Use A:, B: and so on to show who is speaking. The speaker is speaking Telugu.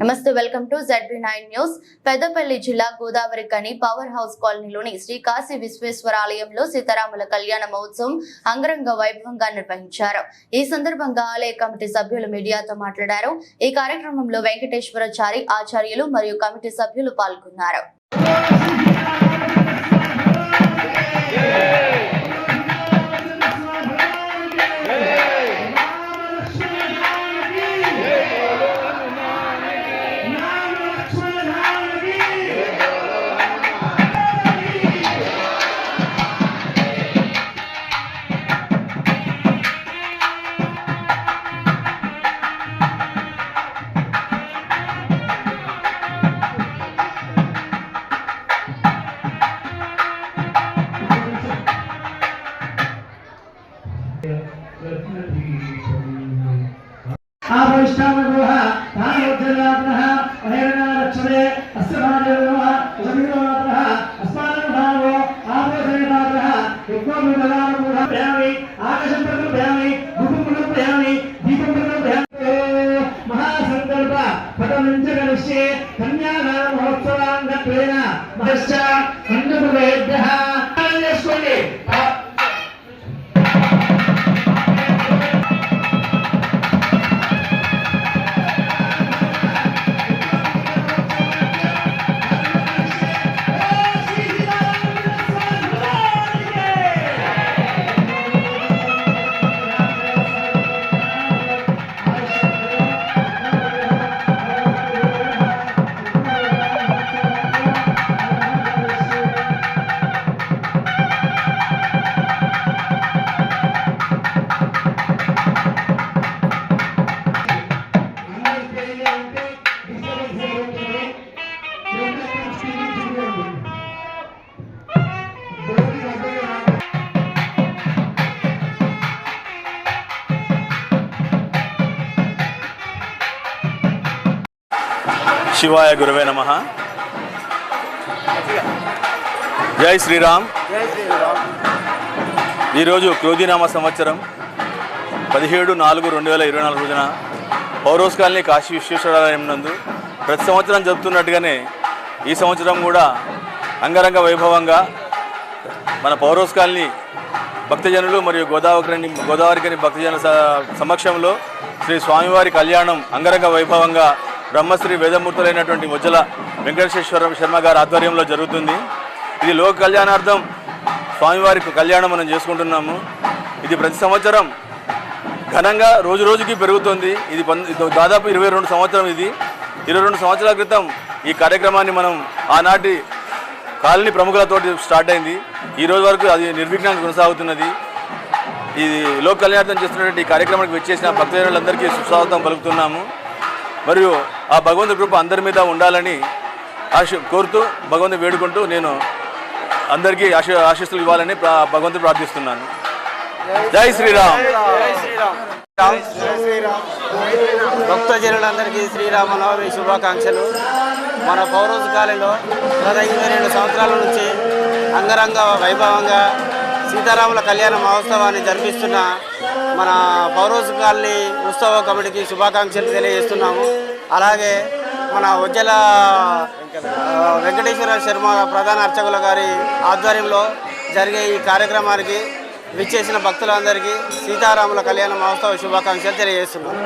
A: నమస్తే welcome to ZB nine news. Peddapalli జిల్లా గోదావరి కని పవర్ హౌస్ కాలనీలోని శ్రీ కాశీ విశ్వేశ్వర ఆలయంలో సీతారాముల కళ్యాణ మహోత్సవం అంగరంగ వైభవంగా నిర్వహించారు. ఈ సందర్భంగా ఆలయ కమిటీ సభ్యులు మీడియాతో మాట్లాడారు. ఈ కార్యక్రమంలో వెంకటేశ్వరచారి ఆచార్యులు మరియు కమిటీ సభ్యులు పాల్గొన్నారు.
B: యుగ్మముదలానుగ్రహ ఆకాశం ప్రతి ప్రయామి భూమి ప్రతి దీపం మహాసంకల్ప కన్యాదాన మహోత్సవాంగత్వేన మహశ్చ అన్నపురేభ్యః చేసుకోండి
C: శివాయ గురవే నమ. జై శ్రీరామ్. ఈరోజు క్రోధినామ సంవత్సరం పదిహేడు నాలుగు రెండు వేల ఇరవై నాలుగు రోజున పౌరోస్ కాలనీ కాశీ విశ్వేశ్వరాలయం నందు ప్రతి సంవత్సరం జరుపుతున్నట్టుగానే ఈ సంవత్సరం కూడా అంగరంగ వైభవంగా మన పౌరోస్ కాలనీ భక్తజనులు మరియు గోదావరి గోదావరికని భక్తజన స- సమక్షంలో శ్రీ స్వామివారి కళ్యాణం అంగరంగ వైభవంగా బ్రహ్మశ్రీ వేదమూర్తులైనటువంటి ముజ్జల వెంకటేశ్వర శర్మ గారి ఆధ్వర్యంలో జరుగుతుంది. ఇది లోక కళ్యాణార్థం స్వామివారికి కళ్యాణం మనం చేసుకుంటున్నాము. ఇది ప్రతి సంవత్సరం ఘనంగా రోజు రోజుకి పెరుగుతుంది. ఇది దాదాపు ఇరవై రెండు సంవత్సరం ఇది. ఇరవై రెండు సంవత్సరాల క్రితం ఈ కార్యక్రమాన్ని మనం ఆనాటి కాలనీ ప్రముఖులతోటి స్టార్ట్ అయింది. ఈ రోజు వరకు అది నిర్విఘ్నంగా కొనసాగుతున్నది. ఇది లోక కళ్యాణార్థం చేస్తున్నటువంటి ఈ కార్యక్రమానికి వచ్చేసిన భక్తులందరికీ సుస్వాగతం పలుకుతున్నాము. మరియు ఆ భగవంతుడి కృప అందరి మీద ఉండాలని ఆశ కోరుతూ భగవంతుని వేడుకుంటూ నేను అందరికీ ఆశ ఆశీస్సులు ఇవ్వాలని ప్రా- భగవంతుని ప్రార్థిస్తున్నాను. జై శ్రీరామ్.
D: భక్తజనులందరికీ శ్రీరామనవమి శుభాకాంక్షలు. మన పౌరోజు కాలంలో గత ఇరవై రెండు సంవత్సరాల నుంచి అంగరంగ వైభవంగా సీతారాముల కళ్యాణ మహోత్సవాన్ని జరిపిస్తున్న మన పౌరోజు కాలనీ ఉత్సవ కమిటీకి శుభాకాంక్షలు తెలియజేస్తున్నాము. అలాగే మన ఉజ్జల వెంకటేశ్వర శర్మ ప్రధాన అర్చకుల గారి ఆధ్వర్యంలో జరిగే ఈ కార్యక్రమానికి విచ్చేసిన భక్తులందరికీ సీతారాముల కళ్యాణ మహోత్సవ శుభాకాంక్షలు తెలియజేస్తున్నాం